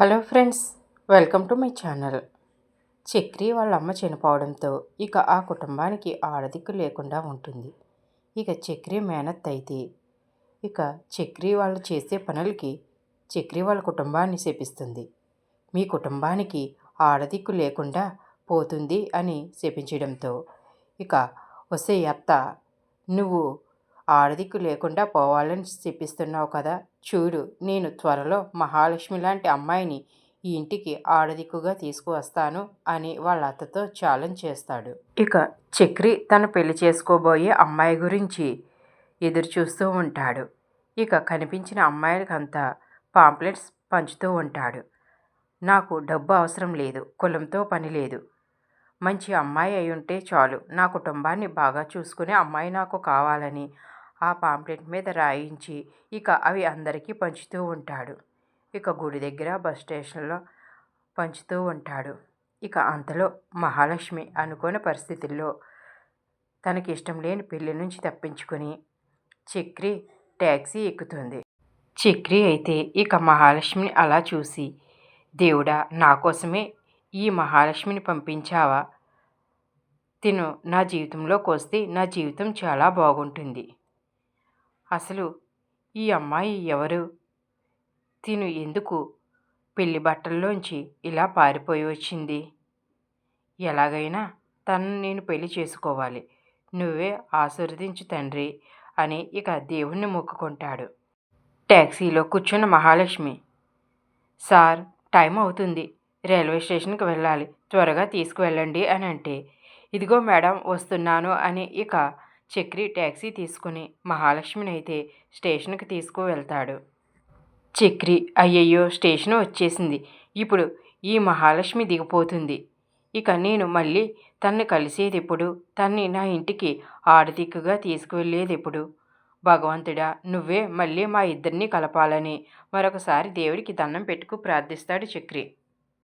Hello friends welcome to my channel. Chakri వాళ్ళ అమ్మ చనిపోవడంతో ఇక ఆ కుటుంబానికి ఆడదిక్కు లేకుండా ఉంటుంది. ఇక చక్రి మేనత్ అయితే ఇక చక్రి వాళ్ళు చేసే పనులకి చక్రి వాళ్ళ కుటుంబాన్ని శపిస్తుంది. మీ కుటుంబానికి ఆడదిక్కు లేకుండా పోతుంది అని శపించడంతో ఇక వసే అత్త నువ్వు ఆడదిక్కు లేకుండా పోవాలని చెప్పిస్తున్నావు కదా. చూడు నేను త్వరలో మహాలక్ష్మి లాంటి అమ్మాయిని ఈ ఇంటికి ఆడదిక్కుగా తీసుకువస్తాను అని వాళ్ళ అత్తతో ఛాలెంజ్ చేస్తాడు. ఇక చక్రి తను పెళ్ళి చేసుకోబోయే అమ్మాయి గురించి ఎదురు చూస్తూ ఉంటాడు. ఇక కనిపించిన అమ్మాయిలకంతా పాంప్లెట్స్ పంచుతూ ఉంటాడు. నాకు డబ్బు అవసరం లేదు కులంతో పని లేదు. మంచి అమ్మాయి అయి ఉంటే చాలు. నా కుటుంబాన్ని బాగా చూసుకునే అమ్మాయి నాకు కావాలని ఆ పాంప్లెట్ మీద రాయించి ఇక అవి అందరికీ పంచుతూ ఉంటాడు. ఇక గుడి దగ్గర బస్ స్టేషన్లో పంచుతూ ఉంటాడు. ఇక అంతలో మహాలక్ష్మి అనుకోని పరిస్థితుల్లో తనకి ఇష్టం లేని పెళ్ళి నుంచి తప్పించుకొని చక్రి ట్యాక్సీ ఎక్కుతుంది. చక్రి అయితే ఇక మహాలక్ష్మిని అలా చూసి దేవుడా నా కోసమే ఈ మహాలక్ష్మిని పంపించావా? తిను నా జీవితంలోకి వస్తే నా జీవితం చాలా బాగుంటుంది. అసలు ఈ అమ్మాయి ఎవరు? తిను ఎందుకు? పెళ్ళి బట్టల్లోంచి ఇలా పారిపోయి వచ్చింది. ఎలాగైనా తనను నేను పెళ్ళి చేసుకోవాలి. నువ్వే ఆశీర్వదించు తండ్రి అని ఇక దేవుణ్ణి మొక్కుకుంటాడు. ట్యాక్సీలో కూర్చున్న మహాలక్ష్మి సార్ టైం అవుతుంది. రైల్వే స్టేషన్కి వెళ్ళాలి. త్వరగా తీసుకువెళ్ళండి అని అంటే ఇదిగో మేడం వస్తున్నాను అని ఇక చక్రి ట్యాక్సీ తీసుకుని మహాలక్ష్మిని అయితే స్టేషన్కి తీసుకువెళ్తాడు. చక్రి అయ్యయ్యో స్టేషన్ వచ్చేసింది. ఇప్పుడు ఈ మహాలక్ష్మి దిగిపోతుంది. ఇక నేను మళ్ళీ తన్ని కలిసేది ఎప్పుడు తన్ని నా ఇంటికి ఆడదిక్కుగా తీసుకువెళ్ళేది ఎప్పుడు భగవంతుడా నువ్వే మళ్ళీ మా ఇద్దరిని కలపాలని మరొకసారి దేవుడికి దండం పెట్టుకు ప్రార్థిస్తాడు చక్రి.